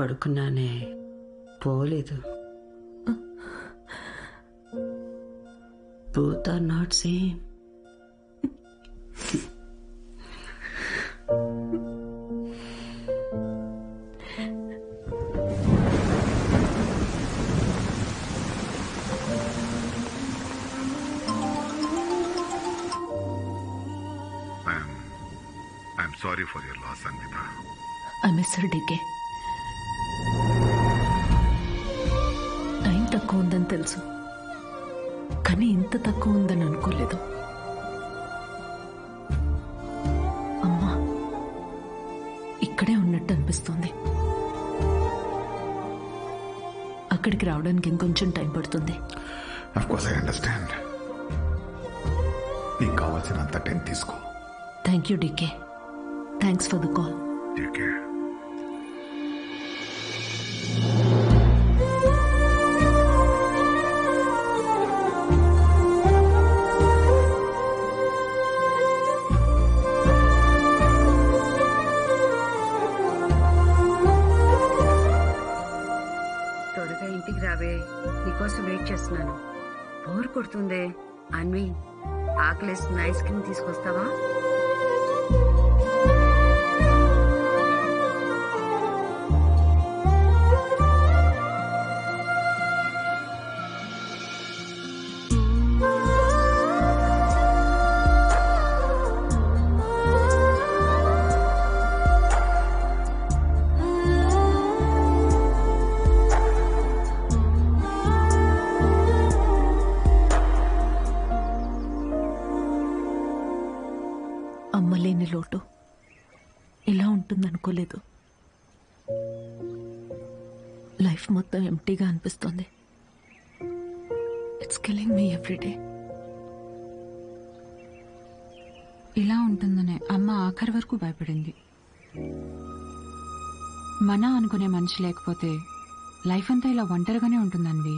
పడుకున్నానే. పోలేదు. Both are not same sorry for your loss Anvitha I miss తెలుసు. కానీ ఇంత తక్కువ ఉందని అనుకోలేదు. అమ్మా ఇక్కడే ఉన్నట్టు అనిపిస్తుంది. అక్కడికి రావడానికి ఇంకొంచెం టైం పడుతుంది. అఫ్ కోర్స్ ఐ అండర్స్టాండ్ నీకు కావాల్సినంత టైం తీసుకో. Thank you DK thanks for the call Take care. ఉంది అన్వి ఆకలిస్తున్న ఐస్ క్రీమ్ తీసుకొస్తావా? అనుకోలేదు. లైఫ్ మొత్తం ఎంటీగా అనిపిస్తుంది. ఇట్స్ కిలింగ్ మీ ఎవ్రీడే ఇలా ఉంటుందనే అమ్మ ఆఖరి వరకు భయపడింది. మన అనుకునే మనిషి లేకపోతే లైఫ్ అంతా ఇలా ఒంటరిగానే ఉంటుందన్వి.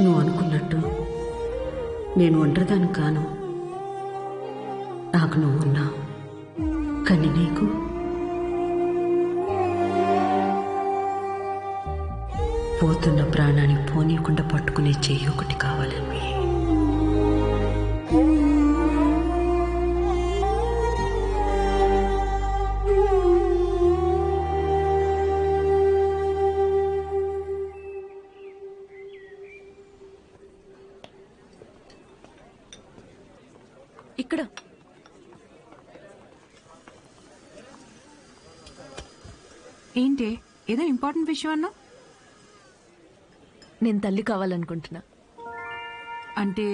నువ్వు అనుకున్నట్టు నేను ఒంటరిదాన్ని కాను. నాకు నువ్వు ఉన్నావు కానీ నీకు? పోతున్న ప్రాణాన్ని పోనీయకుండా పట్టుకునే చెయ్యి ఒకటి కావాలని ఏంటి? ఏదో ఇంపార్టెంట్ విషయం అన్నా నేను తల్లి కావాలనుకుంటున్నా. అంటే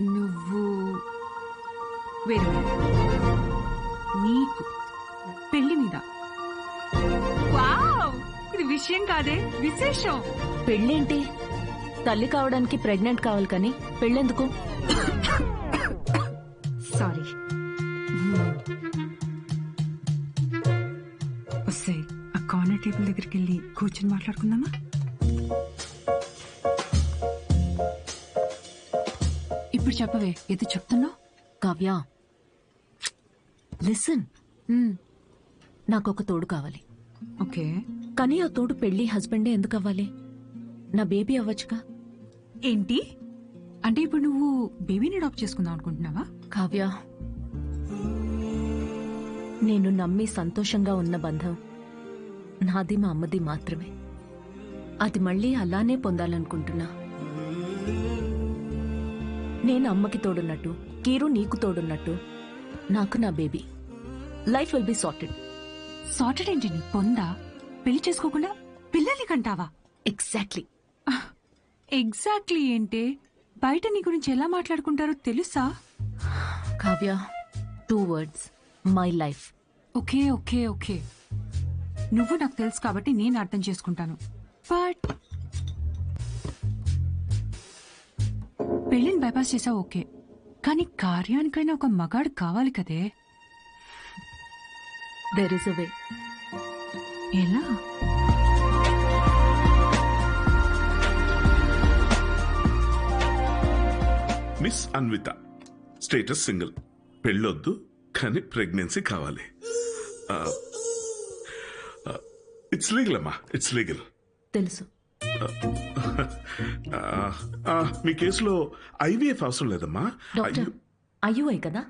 నువ్వు వేరే నీకు పెళ్ళి మీద. వావ్! ఇది విషయం కాదే విశేషం. పెళ్ళేంటి? తల్లి కావడానికి ప్రెగ్నెంట్ కావాలి కానీ పెళ్ళెందుకు? టేబుల్ దగ్గరికి వెళ్ళి కూర్చొని మాట్లాడుకుందామా? ఇప్పుడు చెప్పవే ఏదో చెప్తున్నావు? కావ్య. లిసన్ నాకు ఒక తోడు కావాలి. ఓకే. కానీ ఆ తోడు పెళ్ళి హస్బెండే ఎందుకు అవ్వాలి నా బేబీ అవ్వచ్చుగా? ఏంటి? అంటే ఇప్పుడు నువ్వు బేబీని అడాప్ట్ చేసుకుందాం అనుకుంటున్నావా? కావ్య. నేను నమ్మి సంతోషంగా ఉన్న బంధం. నాది మా అమ్మది మాత్రమే. అది మళ్ళీ అలానే పొందాలనుకుంటున్నా. నేను అమ్మకి తోడున్నట్టు కీరు నీకు తోడున్నట్టు నాకు నా baby. Life will be sorted sorted ఏంటి నీ పొందా? పెళ్ళి చేసుకోకుండా పిల్లల్ని కంటావా? ఎగ్జాక్ట్లీ ఎగ్జాక్ట్లీ ఏంటి? బయట నీ గురించి ఎలా మాట్లాడుకుంటారో తెలుసా? Kavya two words my life okay okay okay. నువ్వు నాకు తెలుసు కాబట్టి నేను అర్థం చేసుకుంటాను. బట్ పెళ్ళిని బైపాస్ చేసావు ఓకే. కానీ కార్యానికైనా ఒక మగాడు కావాలి కదే. దెర్ ఇస్ అ వే ఎలా? మిస్ అన్విత స్టేటస్ సింగిల్ పెళ్ళొద్దు కానీ ప్రెగ్నెన్సీ కావాలి. ఇట్స్ లీగల్ అమ్మా ఇట్స్ లీగల్ తెలుసు. మీ కేసులో ఐవీఎఫ్ అవసరం లేదమ్మా. డాక్టర్ అయ్యుఐ కదా?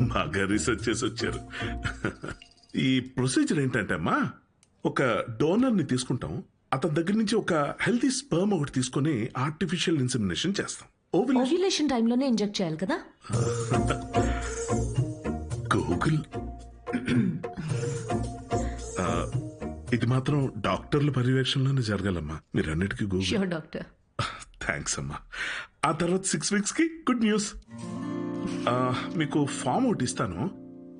బాగా రీసెర్చ్ చేసి వచ్చారు. ఈ ప్రొసీజర్ ఏంటంటే అమ్మా ఒక డోనర్ని తీసుకుంటాం. అతని దగ్గర నుంచి ఒక హెల్తీ స్పర్మ్ ఒకటి తీసుకొని ఆర్టిఫిషియల్ ఇన్సెమినేషన్ చేస్తాం. ఓవ్యులేషన్ టైంలోనే ఇంజెక్ట్ చేయాలి కదా? గూగుల్ ఇది మాత్రం డాక్టర్ల పర్యవేక్షణలోనే జరగాలమ్మా. మీరన్నిటికీ గూగుల్. ష్యూర్ డాక్టర్ థ్యాంక్స్ అమ్మా. ఆ తర్వాత సిక్స్ వీక్స్కి గుడ్ న్యూస్ మీకు ఫామ్ ఒకటి ఇస్తాను.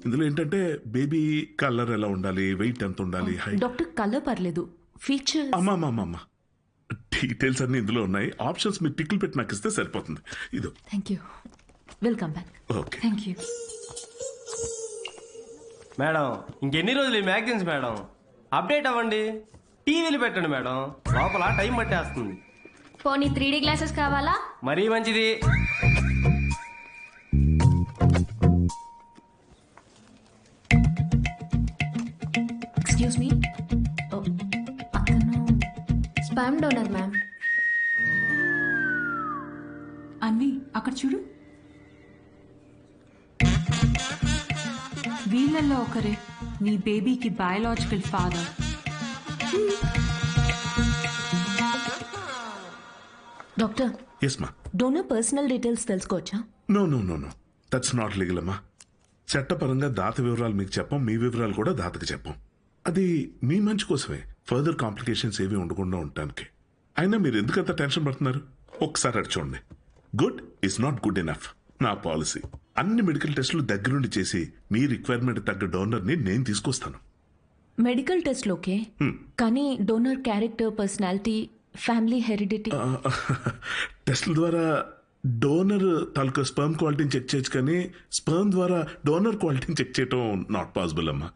ఇందులో ఏంటంటే బేబీ కలర్ ఎలా ఉండాలి వెయిట్ ఎంత ఉండాలి డాక్టర్ కలర్ పర్లేదు. ఫీచర్ అమ్మా డీటెయిల్స్ అన్ని ఇందులో ఉన్నాయి. ఆప్షన్స్ మీరు టిక్లు పెట్టి నాకు ఇస్తే సరిపోతుంది. ఇదో. Thank you welcome back okay thank you madam ఇంకెన్ని రోజులు ఈ మ్యాగజైన్స్ మేడం అప్డేట్ అవ్వండి. టీవీలు పెట్టండి మేడం. లోపల టైం పట్టేస్తుంది. పోనీ త్రీ డీ గ్లాసెస్ కావాలా? మరీ మంచిది. ఎక్స్క్యూజ్ మీ అతను స్పామ్ డోనర్ మ్యామ్. అన్వి అక్కడ చూడు. వీళ్ళల్లో ఒకరే. నీ బేబీకి బయాలజికల్ ఫాదర్ డాక్టర్ ఎస్ మా డోనర్ పర్సనల్ డీటెయిల్స్ తెలుసుకోవచ్చా? No no no no that's not legal అమ్మా చట్టపరంగా దాత వివరాలు మీకు చెప్పం మీ వివరాలు కూడా దాతకి చెప్పం. అది మీ మంచి కోసమే. ఫర్దర్ కాంప్లికేషన్స్ ఏవి ఉండకుండా ఉండటానికి. అయినా మీరు ఎందుకంత టెన్షన్ పడుతున్నారు? ఒకసారి అడి చూడండి. Good is not good enough నా పాలసీ. అన్ని మెడికల్ టెస్టులు దగ్గరుండి చేసి మీ రిక్వైర్మెంట్ తగ్గ డోనర్ని నేను తీసుకొస్తాను. Medical test okay. కానీ donor character personality family heredity. టెస్ట్ల ద్వారా డోనర్ తాలూకా స్పర్మ్ క్వాలిటీని చెక్ చేయొచ్చు కానీ స్పర్మ్ ద్వారా డోనర్ క్వాలిటీని చెక్ చేయటం నాట్ పాసిబుల్ అమ్మా.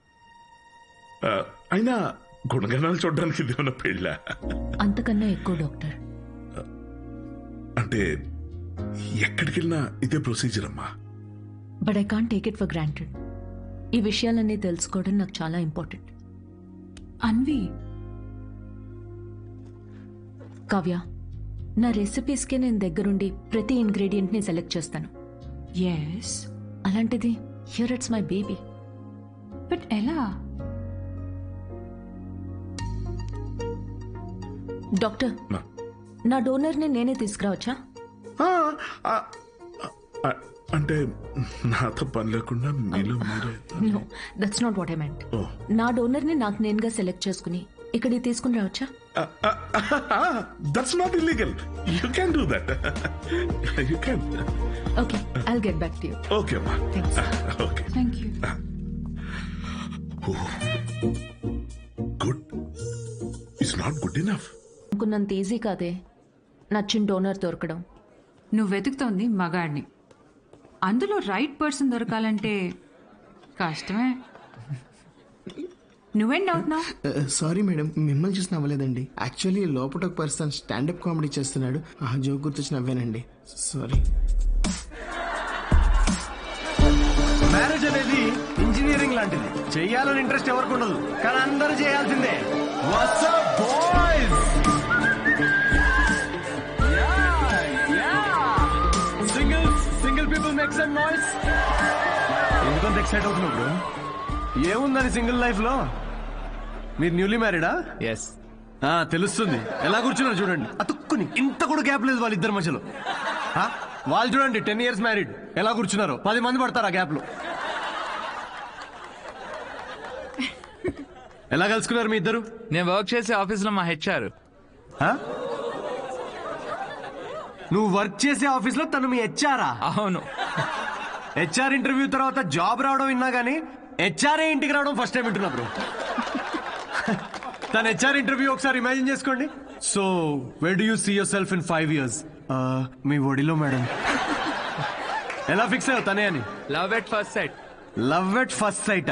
అయినా గుణగణాలు చూడడానికి ఇది ఉన్న పెళ్ళ? అంతకన్నా ఎక్కువ డాక్టర్. అంటే ఎక్కడికి వెళ్ళినా ఇదే ప్రొసీజర్ అమ్మా. But I can't take it for granted ఈ విషయాలన్నీ తెలుసుకోవడం నాకు చాలా ఇంపార్టెంట్ అన్వి. కావ్య నా రెసిపీస్కే నేను దగ్గరుండి ప్రతి ఇంగ్రీడియంట్ని సెలెక్ట్ చేస్తాను. ఎస్ అలాంటిది here it's my baby but ఎలా? డాక్టర్ నా. నా డోనర్ని నేనే తీసుకురావచ్చా? ఆ, ఆ, ఆ, అంటే నాతో పని లేకుండా మీలో మీరే no that's not what I meant ఓ. నా డోనర్ని నాకు నేనుగా సెలెక్ట్ చేసుకుని ఇక్కడికి తీసుకుని రావచ్చా? That's not illegal you can do that you can okay I'll get back to you okay అమ్మా okay thank you good it's not good enough అనుకున్నంత ఈజీ కాదే. నచ్చిన డోనర్ దొరకడం. నువ్వు వెతుకుతోంది మగాడిని. అందులో రైట్ పర్సన్ దొరకాలంటే కష్టమే. నువ్వేం అవుతున్నావు సారీ మేడం మిమ్మల్ని చూసి నవ్వలేదండి. యాక్చువల్లీ లోపల ఒక పర్సన్ స్టాండప్ కామెడీ చేస్తున్నాడు. ఆ జోక్ గుర్తొచ్చి నవ్వానండి. సారీ మ్యారేజ్ అనేది ఇంజనీరింగ్ లాంటిది. చెయ్యాలని ఇంట్రెస్ట్ ఎవరికి ఉండదు. కానీ అందరూ చేయాల్సిందే. Single single make some noise ఎందుకంత ఎక్సైట్ అవుతున్నావు బ్రో ఏముందని సింగిల్ లైఫ్లో? మీరు న్యూలీ మ్యారీడా ఎస్ ఆ, తెలుస్తుంది. ఎలా కూర్చున్నారు చూడండి. అతుక్కుని ఇంత కూడా గ్యాప్ లేదు వాళ్ళిద్దరి మధ్యలో. ఆ, వాళ్ళు చూడండి టెన్ ఇయర్స్ మ్యారీడ్ ఎలా కూర్చున్నారు? పది మంది పడతారు ఆ గ్యాప్లో. ఎలా కలుసుకున్నారు మీ ఇద్దరు? నేను వర్క్ చేసే ఆఫీస్లో మా హెచ్ఆర్ ఆ? నువ్వు వర్క్ చేసే ఆఫీస్లో తను మీ హెచ్ఆరా? అవును. హెచ్ఆర్ ఇంటర్వ్యూ తర్వాత జాబ్ రావడం విన్నా గానీ హెచ్ఆర్ఏ ఇంటికి రావడం ఫస్ట్ టైం వింటున్నా బ్రో. తన హెచ్ఆర్ ఇంటర్వ్యూ ఒకసారి ఇమాజిన్ చేసుకోండి. So where do you see yourself in five years మీ ఒడిలో మేడం. ఎలా ఫిక్స్ అయ్యావు తనే అని? Love at first sight love at first sight